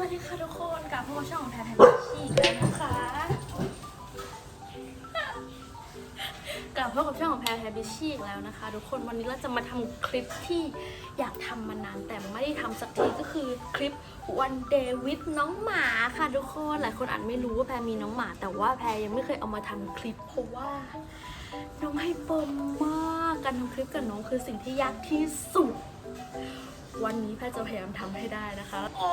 วัสดีค่ะทุกคนกลับมาช่องของแพนแพนชีอีกแล้วนะคะกลับพบกับช่องของแพนแพนบิชชี่อีกแล้วนะคะ ทุกคนวันนี้เราจะมาทำคลิปที่อยากทำมานานแต่ไม่ได้ทำสักทีก็คือคลิปวันเดวิดน้องหมาค่ะทุกคนหลายคนอาจไม่รู้ว่าแพรมีน้องหมา แต่ว่าแพรยังไม่เคยเอามาทำคลิป เพราะว่า น้องให้ปมมากการทำคลิปกับน้องคือสิ่งที่ยากที่สุด วันนี้แพทย์จะพยายามทำให้ได้นะคะ โอ้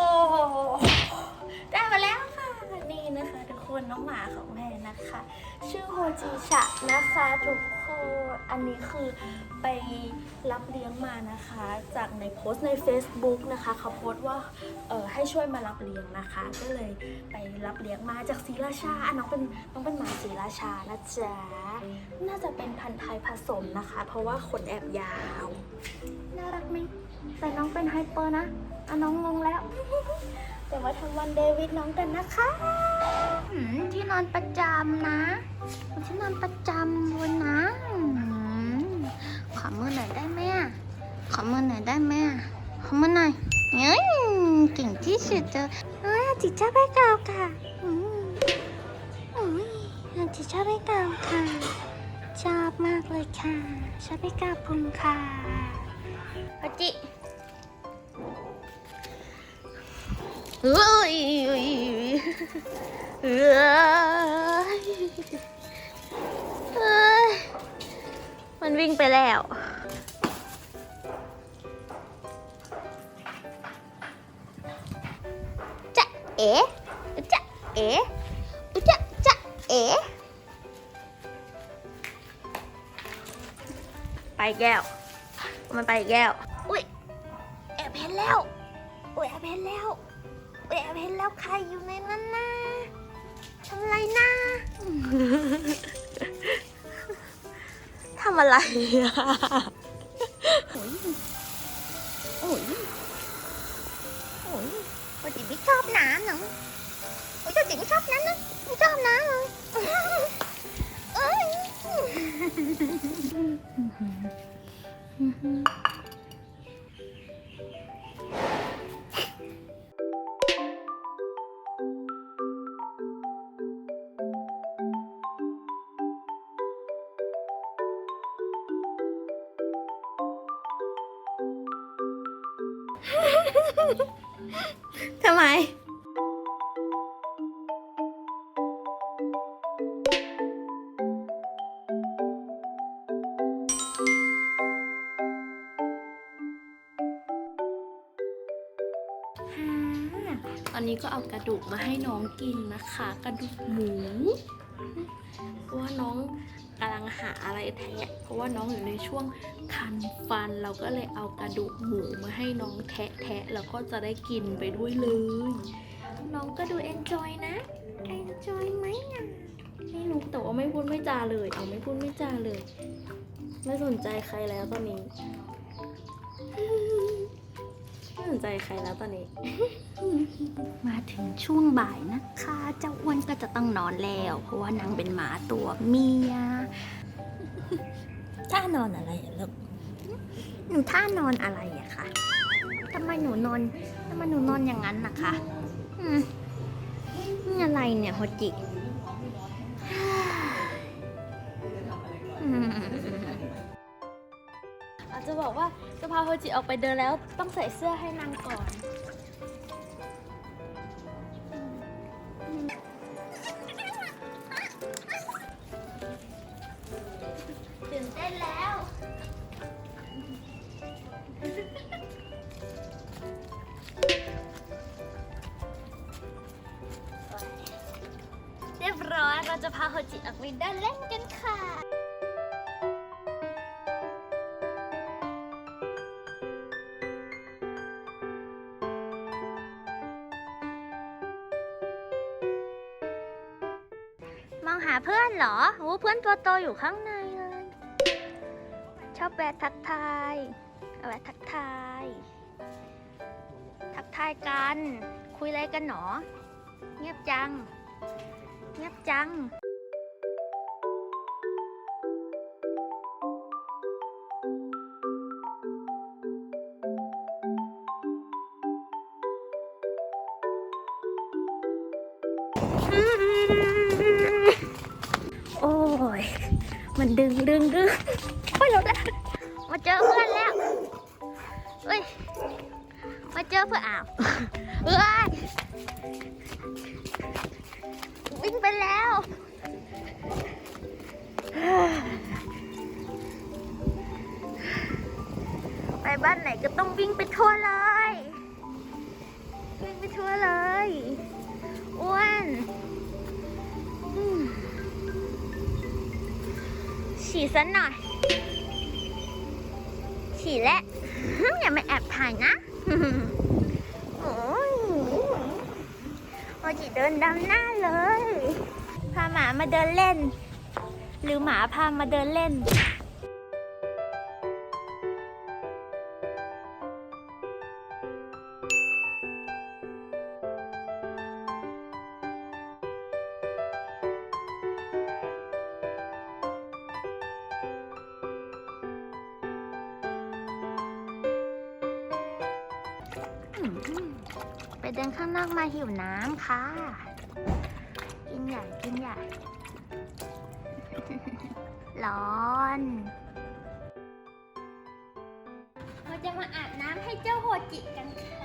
ได้มาแล้วค่ะ นี่นะคะทุกคนน้องหมาของแม่นะคะ ชื่อโฮจิชะนะคะทุกคนอันนี้คือไปรับเลี้ยงมานะคะ จากในโพสต์ใน Facebook นะคะเขาโพสต์ว่าเออให้ช่วยมารับเลี้ยงนะคะ ก็เลยไปรับเลี้ยงมาจากศรีราชาอะน้องเป็นน้องเป็นหมาศรีราชานะจ๊ะน่าจะเป็นพันธุ์ไทยผสมนะคะ เพราะว่าขนแอบยาว น่ารักไหม แต่น้องเป็นไฮเปอร์นะอะน้องงงแล้วเดี๋ยวมาทำวันเดวิดน้องกันนะคะอืมที่นอนประจำนะที่นอนประจำวันนะอืมขอมือหน่อยได้ไหมอะขอมือหน่อยได้ไหมอะขอมือหน่อยเฮ้ยเก่งที่สุดเลยเฮ้ยจิจ้าไปเก่าค่ะอืมอุ้ยจิจ้าไปเก่าค่ะชอบมากเลยค่ะชอบไปกราบคุณค่ะพจิ เฮ้ยเฮ้ยเฮ้ยมันวิ่งไปแล้ว จะเอ๋จะเอ๋จะจะเอ๋ไปแก้ว มันไปแก้ว อุ้ยแอบเห็นแล้ว อุ้ยแอบเห็นแล้ว แอบเห็นแล้วใครอยู่ในนั้นนะทำอะไรนะทำอะไรอะ ทำไม ตอนนี้ก็เอากระดูกมาให้น้องกินนะคะ กระดูกหมูเพราะว่าน้อง กำลังหาอะไรแทะเพราะว่าน้องอยู่ในช่วงคันฟันเราก็เลยเอากระดูกหมูมาให้น้องแทะแทะแล้วก็จะได้กินไปด้วยเลย น้องก็ดูเอนจอยนะเอนจอยไหมอะไม่รู้แต่ว่าไม่พูดไม่จาเลยเอาไม่พูดไม่จาเลย ไม่สนใจใครแล้วตอนนี้ ไม่สนใจใครแล้วตอนนี้ มาถึงช่วงบ่ายนะคะ เจ้าอ้วนก็จะต้องนอนแล้ว เพราะว่านางเป็นหมาตัวเมีย ท่านอนอะไรอะลูกหนูท่านอนอะไรอะคะทำไมหนูนอนทำไมหนูนอนอย่างนั้นนะคะ อืมนี่อะไรเนี่ยโฮจิ จจะบอกว่าจะพาโฮจิออกไปเดินแล้วต้องใส่เสื้อให้นางก่อน ตื่นเต้นแล้ว เรียบร้อยเราจะพาโฮจิออกไปเดินเล่นกันค่ะ องหาเพื่อนเหรอโอ้เพื่อนตัวโตอยู่ข้างในเลย ชอบแวะทักทายเอาแวะทักทาย ทักทายกัน คุยอะไรกันหนอ เงียบจัง เงียบจัง ดึงดึงดึงโอ้ยเราได้มาเจอเพื่อนแล้วเอ้ยมาเจอเพื่อนอ้าวเอ้ยวิ่งไปแล้วไปบ้านไหนก็ต้องวิ่งไปทั่วเลย วิ่งไปทั่วเลยอ้วน ฉี่ซะหน่อย ฉี่และอย่ามาแอบถ่ายนะโอ้ยโอจิเดินดำหน้าเลย พาหมามาเดินเล่น หรือหมาพามาเดินเล่น ไปเดินข้างนอกมาหิวน้ำค่ะ กินใหญ่กินใหญ่ ร้อนเราจะมาอาบน้ำให้เจ้าโฮจิกันค่ะ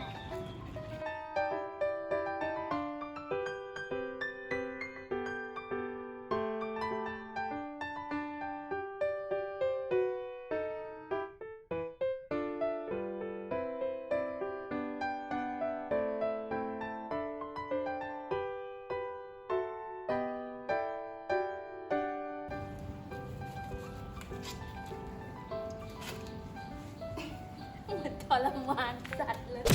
รมานสัตว์เลย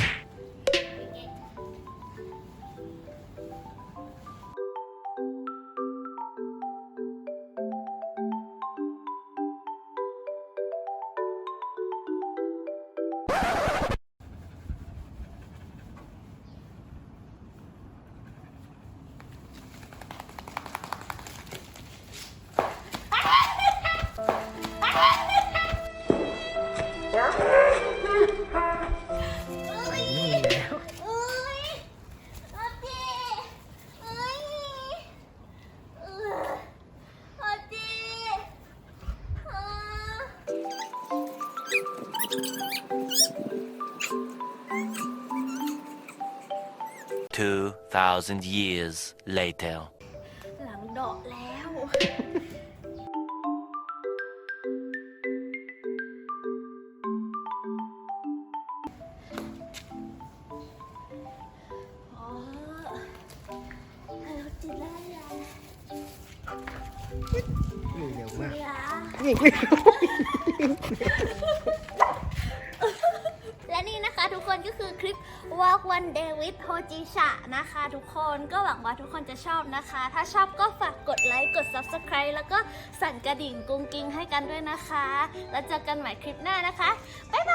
2,000 years later. หลังเดอกแล้ว อ๋อเราจิได้ยังนี่เร็วมากยานี่และนี่นะคะทุกคนก็คือคลิป Walk One Day with Hojisha นะคะ ทุกคนก็หวังว่าทุกคนจะชอบนะคะ ถ้าชอบก็ฝากกดไลค์กด Subscribe แล้วก็สั่นกระดิ่งกุ้งกิ้งให้กันด้วยนะคะ แล้วเจอกันใหม่คลิปหน้านะคะ บ๊ายบาย